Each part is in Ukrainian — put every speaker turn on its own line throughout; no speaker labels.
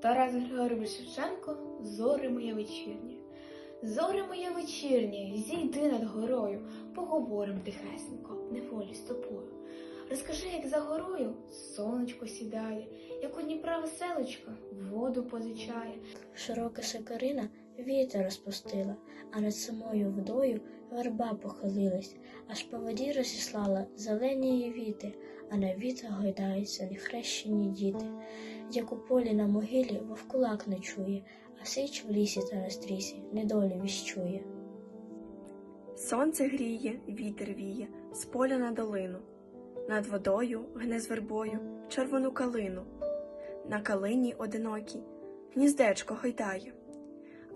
Тарас Григорович Шевченко Зоре моє вечірнє. Зоре моє вечірнє, зійди над горою, поговорим тихесенько, неволі з тобою. Розкажи, як за горою сонечко сідає, як у Дніпра веселочка воду позичає.
Широка шикарина вітер розпустила, а над самою водою верба похилилась, аж по воді розіслала зелені її віти, а на вітах гойдаються нехрещені діти. Як у полі на могилі вовкулак ночує, а сич в лісі та на стрісі недолі віщує.
Сонце гріє, вітер віє, з поля на долину. Над водою гне з вербою червону калину. На калині одинокій гніздечко гойдає.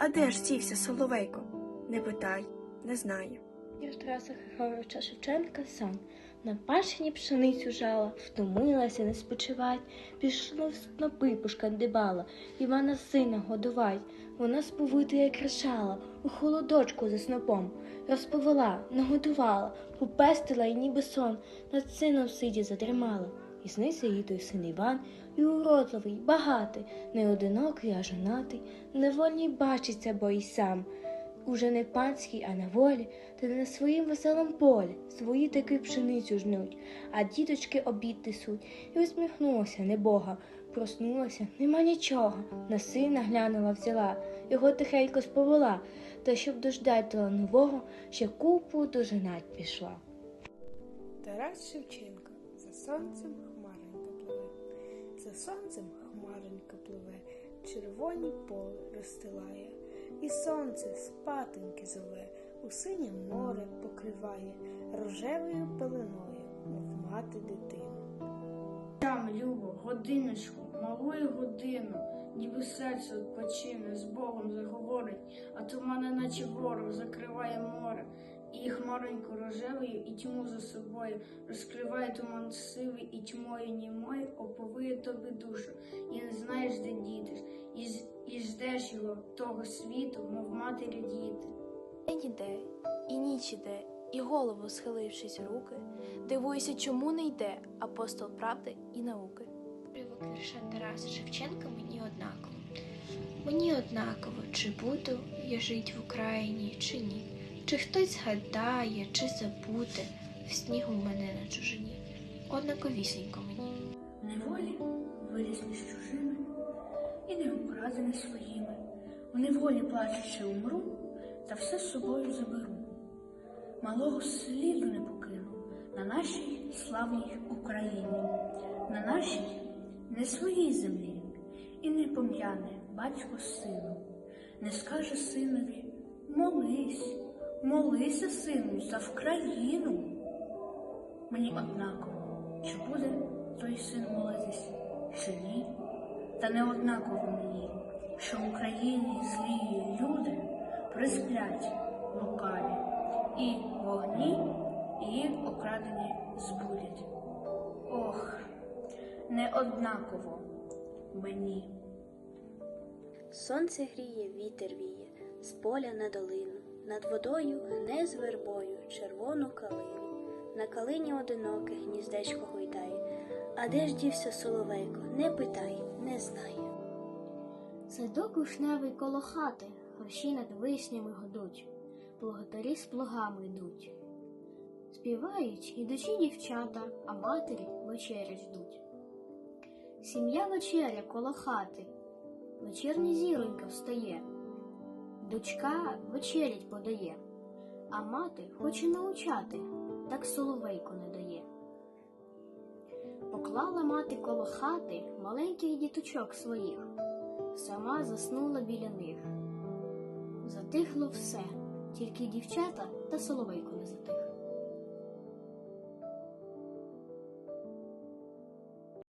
А де ж сівся соловейко? Не питай, не знає.
Я Тараса Григоровича Шевченка сам на пашені пшеницю жала, втомилася не спочивать, пішла в снопи пошкандибала, Івана сина годувать. Вона сповитує кричала, у холодочку за снопом, розповела, нагодувала, попестила й ніби сон, над сином сидя затримала. І сниться їй той син Іван, і уродливий, багатий, не одинокий, а жонатий, невольній бачиться, бо й сам. Уже не панський, а на волі, та не на своїм веселом полі свої таки пшеницю жнуть, а діточки обід несуть. І усміхнулася небога, проснулася, нема нічого. На сина глянула, взяла, його тихенько сповела, та щоб дождать нового, ще купу дожинать пішла.
Тарас Шевченко сонцем хмаренька пливе, за сонцем хмаренька пливе, червоні поле розстилає, і сонце спатоньки зове, у синє море покриває рожевою пеленою, мов мати дитину.
Там, Любо, годиночку, малую годину, ніби серце відпочине, з Богом заговорить, а тумани, наче ворог, закриває море, і хмаренько рожевою, і тьму за собою, розкриває туман сивий, і тьмою німою оповиє тобі душу, і не знаєш, де дітиш, і, і ждеш його, того світу, мов матері діти.
День іде, і ніч іде, і голову схилившись руки, дивуюся, чому не йде апостол правди і науки.
Уривок вірша Тараса Шевченка мені однаково. Мені однаково, чи буду я жить в Україні, чи ні. Чи хтось згадає, чи забуде в снігу мене на чужині. Однаковісінько мені.
Неволі виріс між чужими і не украдений своїми. В неволі плачучи умру, та все з собою заберу. Малого сліду не покину на нашій славній Україні, на нашій не своїй землі, і не пом'яне батько сину, не скаже синові молись, молися, сину, за Вкраїну. Мені однаково, чи буде той син молитись, чи ні. Та не однаково мені, що в Україні злі люди присплять лукаві, і вогні їх окрадені збудять. Ох, не однаково мені.
Сонце гріє, вітер віє, з поля на долину, над водою гне з вербою червону калину. На калині одиноке гніздечко гойдає, а де ж дівся соловейко, не питай, не знає.
Садок вишневий коло хати, хрущі над вишнями годуть, плугатарі з плугами йдуть. Співають ідучі дівчата, а матері вечерю ждуть. Сім'я вечеря коло хати, вечірня зіронька встає, дочка вечерять подає, а мати хоче научати, так соловейко не дає. Поклала мати коло хати маленьких діточок своїх сама заснула біля них. Затихло все, тільки дівчата та соловейко не затих.